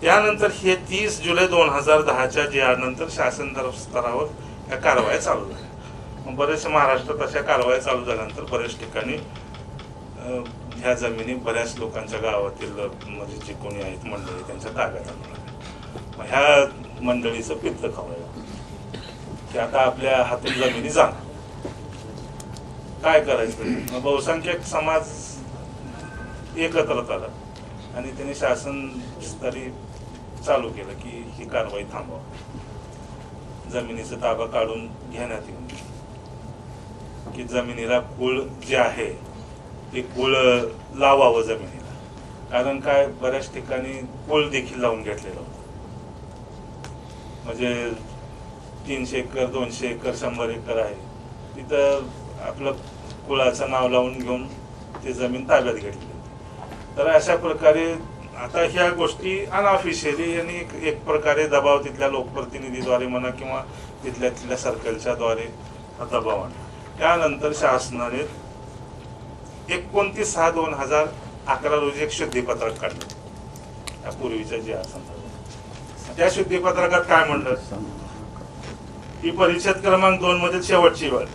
त्यानंतर हे तीस जुलै दोन हजार दहाच्या जे नंतर शासन दर- स्तरावर या कारवाया चालू झाल्या. बरेचशा महाराष्ट्रात अशा कारवाया चालू झाल्यानंतर बऱ्याच ठिकाणी ह्या जमिनी बऱ्याच लोकांच्या गावातील म्हणजे जे कोणी आहेत मंडळी त्यांच्या ताब्यात आणून आल्या. मग ह्या मंडळीचं पित्त खवळलं. की आता आपल्या हातून जमिनी जाणार. काय करायचं? मग बहुसंख्यक समाज एकत्र आला आणि त्यांनी शासन स्तरी चालू केलं की ही कारवाई थांबवा. जमिनीचा ताबा काढून घेण्यात येऊन की जमिनीला कुळ जे आहे ते कुळ लावावं जमिनीला. कारण काय बऱ्याच ठिकाणी कुळ देखील लावून घेतलेलं होतं. म्हणजे तीनशे एकर दोनशे एकर शंभर एकर आहे. तिथं आपलं कुळाचं नाव लावून घेऊन ते जमीन ताब्यात घेतली. तर अशा प्रकारे आता ह्या गोष्टी अनऑफिशियली यांनी एक- प्रकारे दबाव तिथल्या लोकप्रतिनिधीद्वारे म्हणा किंवा तिथल्या तिथल्या सर्कलच्या द्वारे हा दबाव आणला. त्यानंतर शासनाने एकोणतीस सहा दोन हजार अकरा रोजी एक शुद्धीपत्रक काढलं. त्या पूर्वीच्या जे संदर्भात. त्या शुद्धीपत्रकात काय म्हणलं ही परिषद क्रमांक दोन मधील शेवटची वेळ.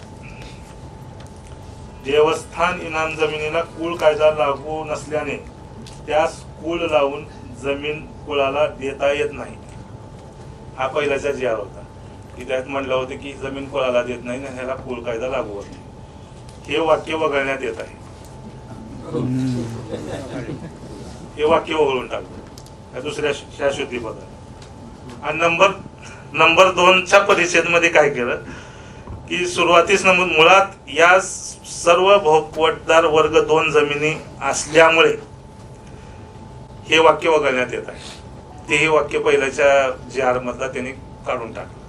देवस्थान इनाम जमिनीला कुळ कायदा लागू नसल्याने त्यास कुळ लावून जमीन कुळाला देता येत नाही. हा पहिल्याचा जी होता. की त्यात म्हटलं होतं की जमीन कुळाला देत नाही आणि ह्याला कुळ कायदा लागू होत नाही. हे वाक्य वगळण्यात येत आहे. हे वाक्य वगळून टाकलं. या दुसऱ्या शाश्वती ह्या आणि नंबर नंबर दोनच्या परिषदेमध्ये काय केलं? की सुरुवातीस नमूद मुळात या सर्व भोपवटदार वर्ग दोन जमिनी असल्यामुळे हे वाक्य वगळण्यात येत आहे. ते हे वाक्य पहिल्याच्या जी आर मधला त्यांनी काढून टाकलं.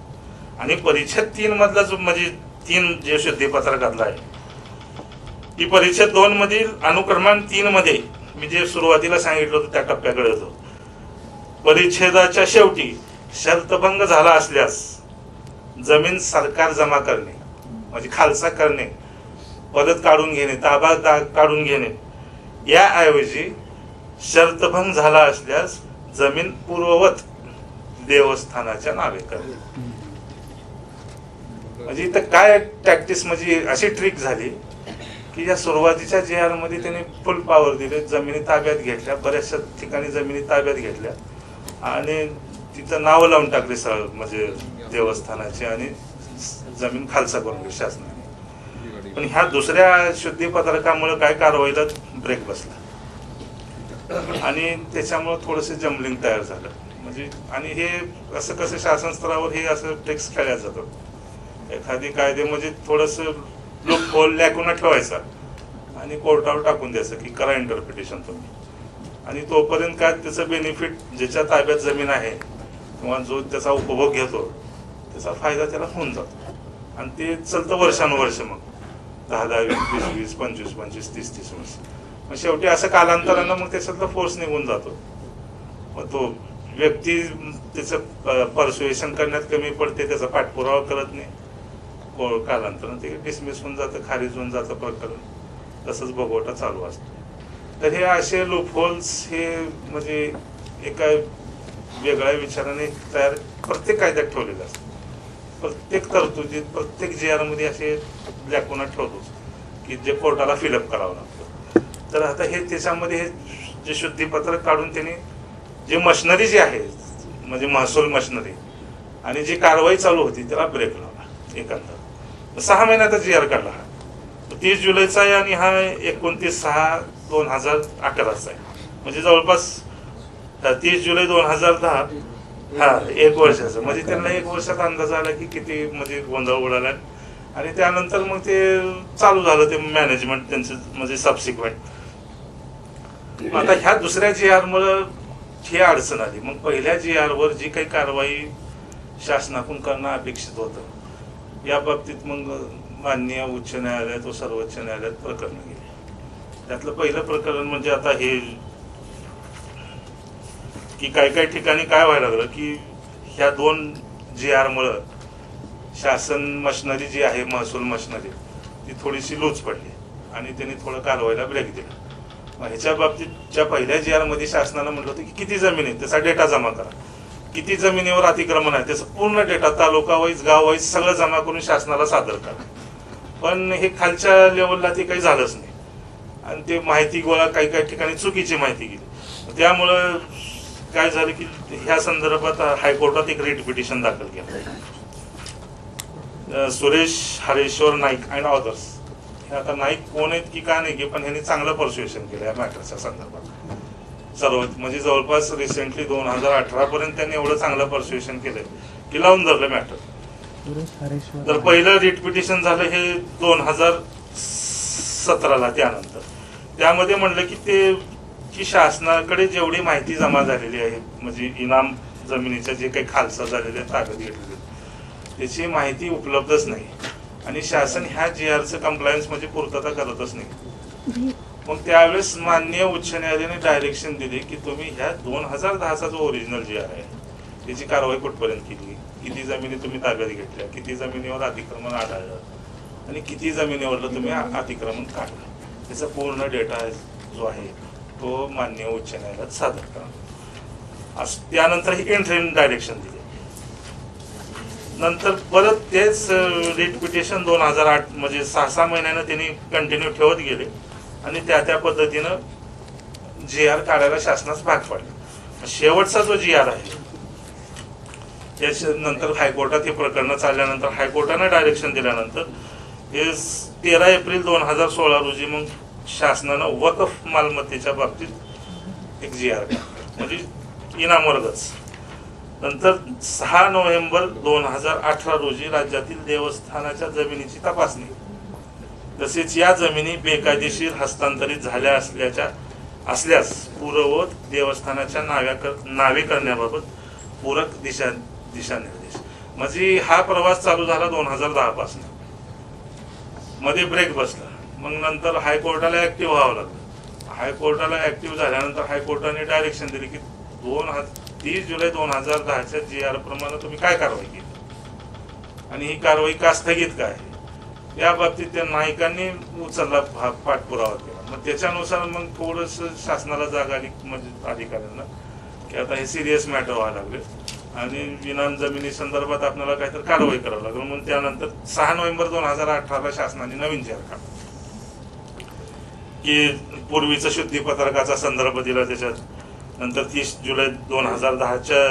आणि परिच्छेद तीन मधला जो म्हणजे तीन जे शुद्धीपत्रकातला आहे ही परिच्छेद दोन मधील अनुक्रमांक तीन मध्ये मी जे सुरुवातीला सांगितलं होतं त्या टप्प्याकडे होतो परिच्छेदाच्या शेवटी शर्तभंग झाला असल्यास जमीन सरकार जमा करणे म्हणजे खालसा करणे परत काढून घेणे ताबा दा- काढून घेणे याऐवजी शर्तभंग झाला असल्यास जमीन पूर्ववत देवस्थानाच्या नावे करणे म्हणजे इथं काय टॅक्टिस म्हणजे अशी ट्रिक झाली की या सुरुवातीच्या जे आरमध्ये त्यांनी फुल पॉवर दिले जमिनी ताब्यात घेतल्या बऱ्याचशा ठिकाणी जमिनी ताब्यात घेतल्या आणि तिथं नावं लावून टाकली सरळ म्हणजे देवस्थानाची आणि जमीन खालसा करून घेतली शासनाने. पण ह्या दुसऱ्या शुद्धीपत्रकामुळे काय कारवाईला ब्रेक बसला. आणि त्याच्यामुळं थोडंसं जमलिंग तयार झालं. म्हणजे आणि हे असं कसं शासन स्तरावर हे असं टेक्स खेळल्या जातं एखादी कायदे म्हणजे थोडस लोक होल लॅकून ठेवायचा. आणि कोर्टावर टाकून द्यायचं की करा इंटरप्रिटेशन तुम्ही. आणि तोपर्यंत काय त्याचं बेनिफिट ज्याच्या ताब्यात जमीन आहे किंवा जो त्याचा उपभोग घेतो त्याचा फायदा त्याला होऊन जातो. आणि ते चालतं वर्षानुवर्ष मग. दहा दहा वीस वीस वीस पंचवीस पंचवीस तीस तीस वर्ष. मग शेवटी असं कालांतरानं मग त्याच्यातला फोर्स निघून जातो. मग तो व्यक्ती त्याचं परसुएशन करण्यात कमी पडते त्याचा पाठपुरावा करत नाही. कालांतरानं ते डिसमिस होऊन जातं खारिज होऊन जातं प्रकरण. तसंच भोगवटा चालू असतो. तर हे असे लोफोल्स हे म्हणजे एका वेगळ्या विचाराने तयार प्रत्येक कायद्यात ठेवलेलं असतं. प्रत्येक तरतुदीत प्रत्येक जे आरमध्ये असे लॅकुना ठेवतोच की जे कोर्टाला फिलअप करावं लागतं. तर आता हे त्याच्यामध्ये हे जे शुद्धीपत्रक काढून त्यांनी जे मशनरी जी आहे म्हणजे महसूल मशिनरी आणि जी कारवाई चालू होती त्याला ब्रेक लावला एकंदर. सहा महिन्यात जी आर काढला हा. तीस जुलैचा आहे आणि हा एकोणतीस सहा दोन हजार अकराचा आहे. म्हणजे जवळपास तीस जुलै दोन हजार दहा हा एक वर्षाचं. म्हणजे त्यांना एक वर्षात अंदाज आला की किती म्हणजे गोंधळ उडाला. आणि त्यानंतर मग ते चालू झालं ते मॅनेजमेंट त्यांचं म्हणजे सबसिक्वेंट आता ह्या दुसऱ्या जी आर मुळे ही अडचण आली. मग पहिल्या जी आर वर जी काही कारवाई शासनाकडून करणं अपेक्षित होतं या बाबतीत मग माननीय उच्च न्यायालयात व सर्वोच्च न्यायालयात प्रकरण गेली. त्यातलं पहिलं प्रकरण म्हणजे आता हे की काही काही ठिकाणी काय व्हायला लागलं की ह्या दोन जी आर मुळे शासन मशनरी जी आहे महसूल मशनरी ती थोडीशी लूज पडली आणि त्यांनी थोडं कारवाईला ब्रेक दिला. ह्याच्या बाबतीतच्या पहिल्या जी आरमध्ये शासनानं म्हटलं होतं की किती जमीन आहे त्याचा डेटा जमा करा. किती जमिनीवर अतिक्रमण आहे त्याचा पूर्ण डेटा तालुका वाईज गाव वाईज सगळं जमा करून शासनाला सादर करा. पण हे खालच्या लेवलला ते काही झालंच नाही. आणि ते माहिती गोळा काही काही ठिकाणी चुकीची माहिती गेली. त्यामुळं काय झालं की ह्या संदर्भात हायकोर्टात एक रिट पिटिशन दाखल केलं. सुरेश हरेश्वर नाईक अँड ऑदर्स आता नाईक कोण आहेत की का नाही की पण ह्यांनी चांगलं परस्युएशन केलं या मॅटरच्या संदर्भात. सर्व म्हणजे जवळपास रिसेंटली दोन हजार अठरा पर्यंत त्यांनी एवढं चांगलं परस्युएशन केलंय की लावून धरलं मॅटर तर पहिलं रिट पिटिशन झालं हे दोन हजार सतराला त्यानंतर. त्यामध्ये म्हणलं की ते की शासनाकडे जेवढी माहिती जमा झालेली आहे म्हणजे इनाम जमिनीच्या जे काही खालसा झालेले ताब्यात घेतलेले त्याची माहिती उपलब्धच नाही. आणि शासन ह्या जी आरचं कम्प्लायन्स म्हणजे पूर्तता करतच नाही. मग त्यावेळेस मान्य उच्च न्यायालयाने डायरेक्शन दिली की तुम्ही ह्या दोन हजार दहाचा जो ओरिजिनल जी आर आहे त्याची कारवाई कुठपर्यंत केली? किती जमिनी तुम्ही ताब्यात घेतल्या? किती जमिनीवर अतिक्रमण आढळलं? आणि किती जमिनीवरलं तुम्ही अतिक्रमण काढलं? त्याचा पूर्ण डेटा जो आहे तो मान्य उच्च न्यायालयात सादर करा त्यानंतर ही इंटरिम डायरेक्शन दिली. नंतर परत तेच रिट दोन हजार आठ म्हणजे सहा सहा महिन्यानं त्यांनी कंटिन्यू ठेवत गेले. आणि त्या त्या पद्धतीनं जी आर काढायला शासनास भाग पाडले. शेवटचा जो जी आर आहे त्याच्या नंतर हायकोर्टात हे प्रकरण चालल्यानंतर हायकोर्टानं डायरेक्शन दिल्यानंतर हे तेरा एप्रिल दोन हजार सोळा रोजी मग शासनानं वकफ मालमत्तेच्या बाबतीत एक जी आर म्हणजे इनामवर्गच नंतर सहा नोव्हेंबर दोन हजार अठरा रोजी राज्यातील देवस्थानाच्या जमिनीची तपासणी. तसेच या जमिनी बेकायदेशीर हस्तांतरित झाल्या असल्याच्या असल्यास पूर्ववत देवस्थानाच्या नाव्या कर- नावे करण्याबाबत पूरक दिशा दिशानिर्देश. म्हणजे हा प्रवास चालू झाला दोन हजार दहापासून मध्ये ब्रेक बसला. मग नंतर हायकोर्टाला ॲक्टिव्ह व्हावं लागलं. हायकोर्टाला ॲक्टिव्ह झाल्यानंतर हायकोर्टाने डायरेक्शन दिली की दोन हजार तीस जुलै दोन हजार दहाच्या जी आर प्रमाणे तुम्ही काय कारवाई केली? आणि ही कारवाई का स्थगित काय? या बाबतीत त्या नायकांनी उचलला पाठपुरावा केला. मग त्याच्यानुसार मग थोडस शासनाला जागा आली म्हणजे अधिकाऱ्यांना की आता हे सिरियस मॅटर व्हायला लागले. आणि विनाम जमिनी संदर्भात आपल्याला काहीतरी कारवाई करावं लागेल. म्हणून त्यानंतर सहा नोव्हेंबर दोन हजार अठराला शासनाने नवीन जाहीर काढला. की पूर्वीचा शुद्धीपत्रकाचा संदर्भ दिला त्याच्यात नंतर तीस जुलै दोन हजार दहाच्या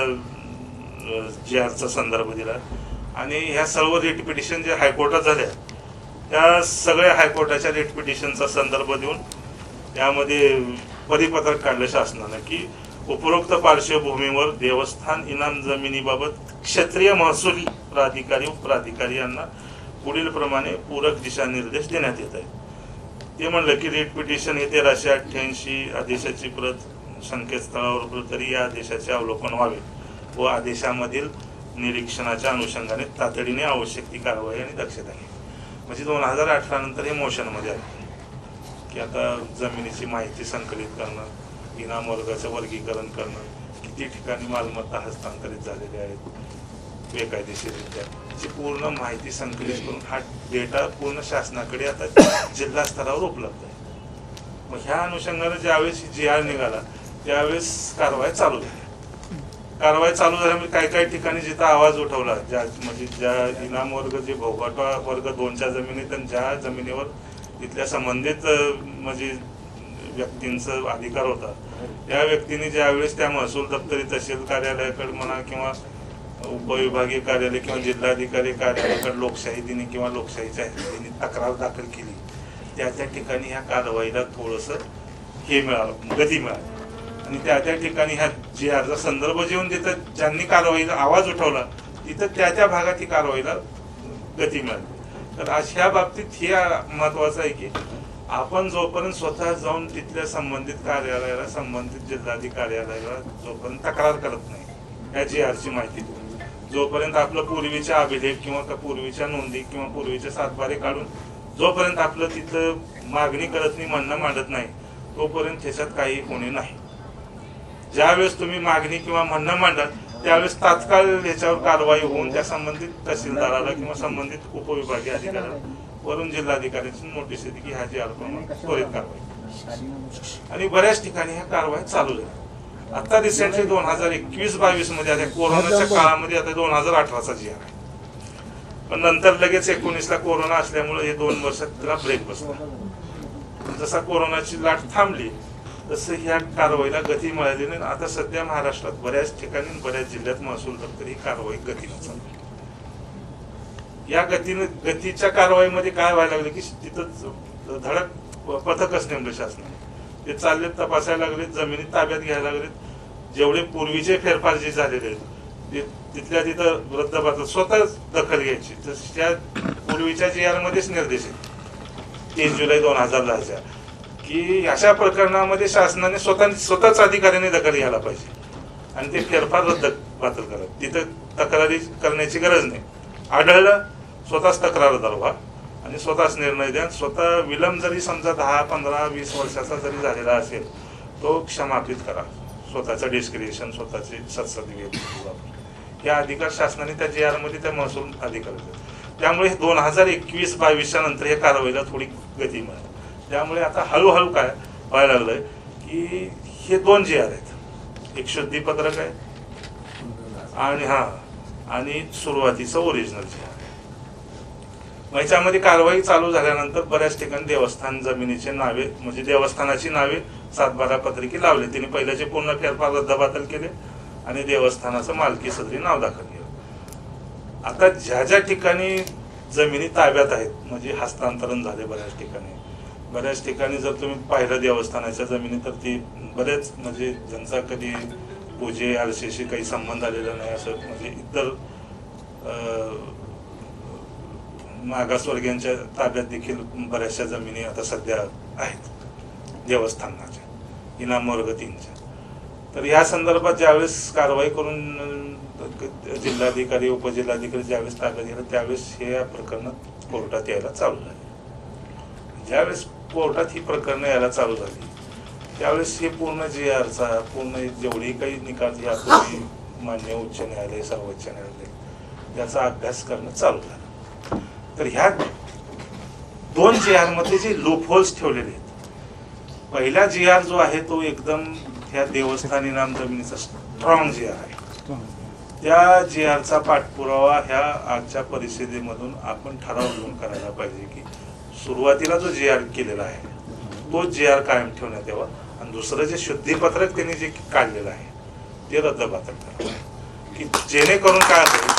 जी आरचा संदर्भ दिला. आणि ह्या सर्व रेट पिटिशन जे हायकोर्टात झाल्या त्या सगळ्या हायकोर्टाच्या रेट पिटिशनचा संदर्भ देऊन त्यामध्ये परिपत्रक काढलं शासनानं की उपरोक्त पार्श्वभूमीवर देवस्थान इनाम जमिनीबाबत क्षेत्रीय महसुली प्राधिकारी उपप्राधिकारी यांना पुढील प्रमाणे पूरक दिशानिर्देश देण्यात येत आहेत. ते म्हणलं की रेट पिटिशन हे तेराशे अठ्ठ्याऐंशी आदेशाची प्रत संकेतस्थळावर तरी या आदेशाचे अवलोकन व्हावे व आदेशामधील निरीक्षणाच्या अनुषंगाने तातडीने आवश्यक ती कारवाई आणि दक्षता घ्यावी. म्हणजे दोन हजार अठरा नंतर हे मोशनमध्ये आले. की आता जमिनीची माहिती संकलित करणं इनाम वर्गाचं वर्गीकरण करणं किती ठिकाणी मालमत्ता हस्तांतरित झालेल्या आहेत बेकायदेशीररित्या त्याची पूर्ण माहिती संकलित करून हा डेटा पूर्ण शासनाकडे आता जिल्हा स्तरावर उपलब्ध आहे. मग ह्या अनुषंगाने ज्यावेळेस जी आर निघाला त्यावेळेस कारवाई चालू झाली. कारवाई चालू झाल्यामुळे काही काही ठिकाणी जिथं आवाज उठवला ज्या म्हणजे ज्या इनाम वर्ग जे भोगाटा वर्ग दोनच्या जमिनीत आणि ज्या जमिनीवर तिथल्या संबंधित म्हणजे व्यक्तींचं अधिकार होता. त्या व्यक्तीने ज्यावेळेस त्या महसूल दप्तरी तहसील कार्यालयाकडे म्हणा किंवा उपविभागीय कार्यालय किंवा जिल्हाधिकारी कार्यालयाकडे लोकशाहीने किंवा लोकशाहीच्या ह्याने तक्रार दाखल केली त्या त्या ठिकाणी ह्या कारवाईला थोडंसं हे मिळालं गती मिळाली. आणि त्या त्या ठिकाणी ह्या जे अर्ज संदर्भ जेवून देतात ज्यांनी कारवाईला आवाज उठवला तिथं त्या त्या भागात ही कारवाईला गती मिळाली. तर अशा बाबतीत हे महत्वाचं आहे की आपण जोपर्यंत स्वतः जाऊन तिथल्या संबंधित कार्यालयाला संबंधित जिल्हाधिकार्यालयाला जोपर्यंत तक्रार करत नाही या जी आरची माहिती देऊन जोपर्यंत आपलं पूर्वीच्या अभिलेख किंवा पूर्वीच्या नोंदी किंवा पूर्वीच्या सातबारे काढून जोपर्यंत आपलं तिथं मागणी करत नाही म्हणणं मांडत नाही तोपर्यंत त्याच्यात काही होणे नाही. ज्यावेळेस तुम्ही मागणी किंवा म्हणणं मांडाल त्यावेळेस तात्काळ याच्यावर कारवाई होऊन त्या संबंधित तहसीलदाराला किंवा संबंधित उपविभागीय अधिकाऱ्याला वरून जिल्हाधिकाऱ्यांची नोटीस येते की ह्याची अल्पप्रमाणात त्वरित कारवाई. आणि बऱ्याच ठिकाणी ह्या कारवाई चालू आहे आता रिसेंटली दोन हजार एकवीस बावीसमध्ये आता कोरोनाच्या काळामध्ये आता दोन हजार अठराचा जी आहे. पण नंतर लगेच एकोणीसला कोरोना असल्यामुळे हे दोन वर्षात त्याला ब्रेक बसला. जसा कोरोनाची लाट थांबली तसं ह्या कारवाईला गती मिळाली नाही. आता सध्या महाराष्ट्रात बऱ्याच ठिकाणी बऱ्याच जिल्ह्यात महसूल दप्तर ही कारवाई गतीनं चालू या गतीनं गतीच्या कारवाईमध्ये काय व्हायला लागलं की तिथं धडक पथकच नेमलं शासनाने. ते चालले तपासायला लागले जमिनी ताब्यात घ्यायला लागलेत. जेवढे पूर्वीचे फेरफार जे झालेले आहेत ते तिथल्या तिथं रद्दबातल स्वतः दखल घ्यायची. तर त्या पूर्वीच्या जी आर मध्येच निर्देश आहेत. तीस जुलै दोन हजार दहाच्या. की अशा प्रकरणामध्ये शासनाने स्वतः स्वतःच अधिकाऱ्याने दखल घ्यायला पाहिजे. आणि ते फेरफार रद्द पात्र करत तिथं तक्रारी करण्याची गरज नाही. आढळलं स्वतःच तक्रार व्हा आणि स्वतःच निर्णय द्या. स्वतः विलंब जरी समजा दहा पंधरा वीस वर्षाचा जरी झालेला असेल तो क्षमापित करा. स्वतःचं डिस्क्रिएशन स्वतःचे सत्सदी या अधिकार शासनाने त्या जी आरमध्ये त्या महसूल अधिकार त्यामुळे दोन हजार एकवीस बावीसच्या नंतर या कारवाईला थोडी गती मिळाली. त्यामुळे आता हळूहळू काय व्हायला लागलंय की हे दोन जी आर आहेत एक शुद्धीपत्रक आहे आणि हा आणि सुरुवातीचं ओरिजिनल जे आहे. मग याच्यामध्ये कारवाई चालू झाल्यानंतर बऱ्याच ठिकाणी देवस्थान जमिनीचे नावे म्हणजे देवस्थानाची नावे सातबारा पत्रिके लावले. तिने पहिल्याचे पूर्ण फेरफार रद्दबातल केले आणि देवस्थानाचं मालकी सदरी नाव दाखल केलं. आता ज्या ज्या ठिकाणी जमिनी ताब्यात आहेत म्हणजे हस्तांतरण झाले बऱ्याच ठिकाणी बऱ्याच ठिकाणी जर तुम्ही पाहिलं देवस्थानाच्या जमिनी तर ती बरेच म्हणजे ज्यांचा कधी पूजे आरशेशी काही संबंध आलेला नाही असं म्हणजे इतर मागासवर्गीयांच्या ताब्यात देखील बऱ्याचशा जमिनी आता सध्या आहेत देवस्थानाच्या इनाम तीनच्या. तर या संदर्भात ज्यावेळेस कारवाई करून जिल्हाधिकारी उपजिल्हाधिकारी ज्यावेळेस ताब्यात गेलं त्यावेळेस हे या प्रकरणात कोर्टात यायला चालू झाले ज्यावेळेस कोर्टात ही प्रकरणं यायला चालू झाली त्यावेळेस हे पूर्ण जी आरचा पूर्ण जेवढी काही निकाल यापूर्वी मान्य उच्च न्यायालय सर्वोच्च न्यायालय त्याचा अभ्यास करणं चालू झालं. तर ह्या दोन जी आरमध्ये जे लूप होल्स ठेवलेले आहेत पहिला जी आर जो आहे तो एकदम ह्या देवस्थान इनाम जमिनीचा स्ट्रॉंग जी आर आहे. त्या जी आरचा पाठपुरावा ह्या आजच्या परिस्थितीमधून आपण ठराव घेऊन करायला पाहिजे की सुरुवातीला जो जे आर केलेला आहे तो जी आर कायम ठेवण्यात यावा. आणि दुसरं जे शुद्धीपत्रक त्यांनी जे काढलेलं आहे ते रद्दबातल करावं की जेणेकरून काय होईल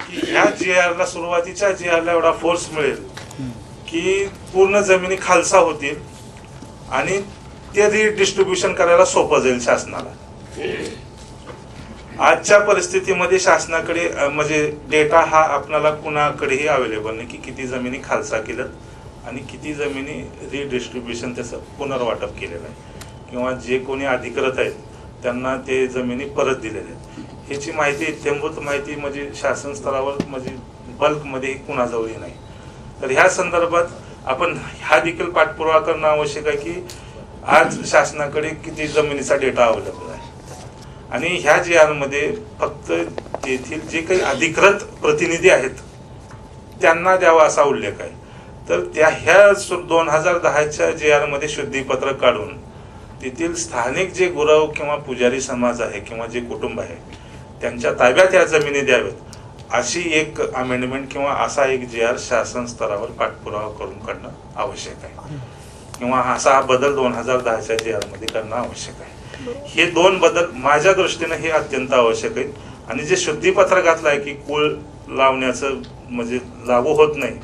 की ह्या जी आरला सुरुवातीच्या जी आरला एवढा फोर्स मिळेल की पूर्ण जमिनी खालसा होतील आणि ते रिडिस्ट्रीब्युशन करायला सोपं जाईल शासनाला. आजच्या परिस्थितीमध्ये शासनाकडे म्हणजे डेटा हा आपल्याला कुणाकडेही अवेलेबल नाही की किती जमिनी खालसा केल्यात आणि किती जमिनी रिडिस्ट्रीब्युशन त्याचं पुनर्वाटप केलेलं आहे. किंवा जे कोणी अधिकृत आहेत त्यांना ते जमिनी परत दिलेल्या आहेत. ह्याची माहिती इत्यंभूत माहिती म्हणजे शासन स्तरावर म्हणजे बल्कमध्ये कुणाजवळही नाही. तर ह्या संदर्भात आपण हा देखील पाठपुरावा करणं आवश्यक आहे की आज शासनाकडे किती जमिनीचा डेटा अवेलेबल आहे. आणि ह्या जे आरमध्ये फक्त येथील जे काही अधिकृत प्रतिनिधी आहेत त्यांना द्यावा असा उल्लेख आहे. तर त्या ह्या दोन हजार दहाच्या जे आरमध्ये शुद्धीपत्रक काढून तेथील स्थानिक जे गुरव किंवा पुजारी समाज आहे किंवा जे कुटुंब आहे त्यांच्या ताब्यात या जमिनी द्याव्यात. अशी एक अमेंडमेंट किंवा असा एक जे आर शासन स्तरावर पाठपुरावा करून करणं आवश्यक आहे. किंवा असा हा बदल दोन हजार दहाच्या जे आरमध्ये करणं आवश्यक आहे. हे दोन बदल माझ्या दृष्टीने हे अत्यंत आवश्यक आहे आणि जे शुद्धीपत्रकातलं आहे की कुळ लावण्याचं म्हणजे लागू होत नाही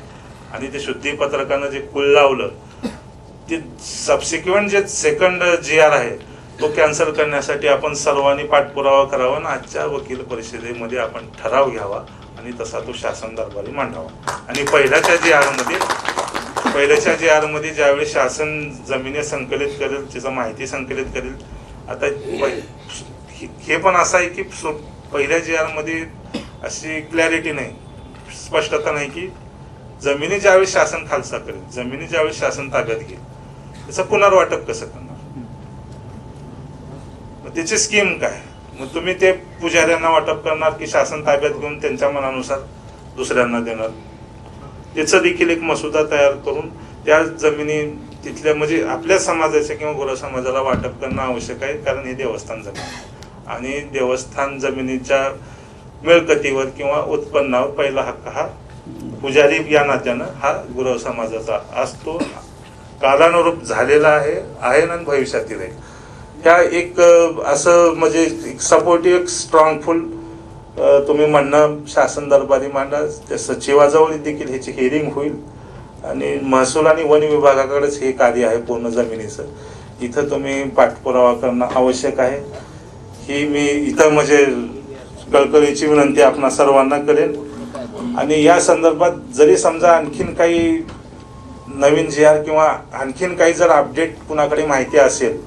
आणि ते शुद्धीपत्रकानं जे कुळ लावलं ते सबसिक्वेंट जे सेकंड जी आर आहे तो कॅन्सल करण्यासाठी आपण सर्वांनी पाठपुरावा करावा आणि आजच्या वकील परिषदेमध्ये आपण ठराव घ्यावा आणि तसा तो शासन दरबारी मांडावा. आणि पहिल्याच्या जी आरमध्ये पहिल्याच्या जी आरमध्ये ज्यावेळी शासन जमिनी संकलित करेल तिचं माहिती संकलित करेल आता हे- पण असं आहे की सो- पहिल्या जी अशी क्लॅरिटी नाही. स्पष्टता नाही की जमिनी ज्यावेळी शासन खालसा करेल जमिनी ज्यावेळी शासन ताब्यात घेईल त्याचं पुनर्वाटप कसं करणार? मग त्याची स्कीम काय? मग तुम्ही ते पुजाऱ्यांना वाटप करणार की शासन ताब्यात घेऊन त्यांच्या मनानुसार दुसऱ्यांना देणार? त्याचं देखील एक मसुदा तयार करून त्या जमिनी तिथल्या म्हणजे आपल्या समाजाच्या किंवा गोरा समाजाला वाटप करणं आवश्यक आहे कारण हे देवस्थान जमीन आणि देवस्थान जमिनीच्या मिळकतीवर किंवा उत्पन्नावर पहिला हक्क हा पुजारी या नात्यानं हा गुरव समाजाचा असतो. कालानुरूप झालेला आहे आहे आणि भविष्यातील आहे. ह्या एक असं म्हणजे सपोर्टिव्ह एक स्ट्रॉंगफुल तुम्ही म्हणणं शासन दरबारी मांडा त्या सचिवाजवळ देखील ह्याची हिअरिंग होईल. आणि महसूल आणि वन विभागाकडेच हे कार्य आहे पूर्ण जमिनीचं. इथं तुम्ही पाठपुरावा करणं आवश्यक आहे. ही मी इथं म्हणजे कळकळीची विनंती आपणा सर्वांना करेन. आणि या संदर्भात जरी समजा आणखीन काही नवीन जी आर किंवा आणखीन काही जर अपडेट कुणाकडे माहिती असेल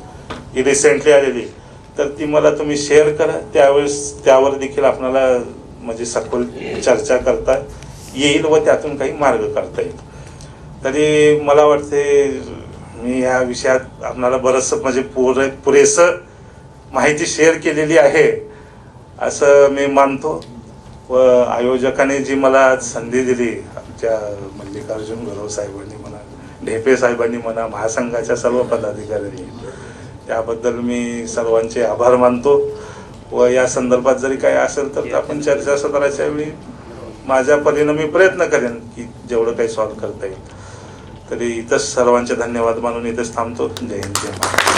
ही रिसेंटली आलेली तर ती मला तुम्ही शेअर करा. त्यावेळेस त्यावर देखील आपल्याला म्हणजे सखोल चर्चा करता येईल व त्यातून काही मार्ग करता येईल. तरी मला वाटते मी ह्या विषयात आपणाला बरंचसं म्हणजे पुरे पुरेसं माहिती शेअर केलेली आहे असं मी मानतो. व आयोजकाने जी मला आज संधी दिली आमच्या मल्लिकार्जुन गौरव साहेबांनी म्हणा ढेपे साहेबांनी म्हणा महासंघाच्या सर्व पदाधिकाऱ्यांनी त्याबद्दल मी सर्वांचे आभार मानतो. व या संदर्भात जरी काही असेल तर आपण चर्चा सत्राच्या वेळी माझ्या परीनं मी प्रयत्न करेन की जेवढं काही सॉल्व्ह करता येईल. तरी इथंच सर्वांचे धन्यवाद मानून इथंच थांबतो. जय हिंद जय महाराष्ट्र.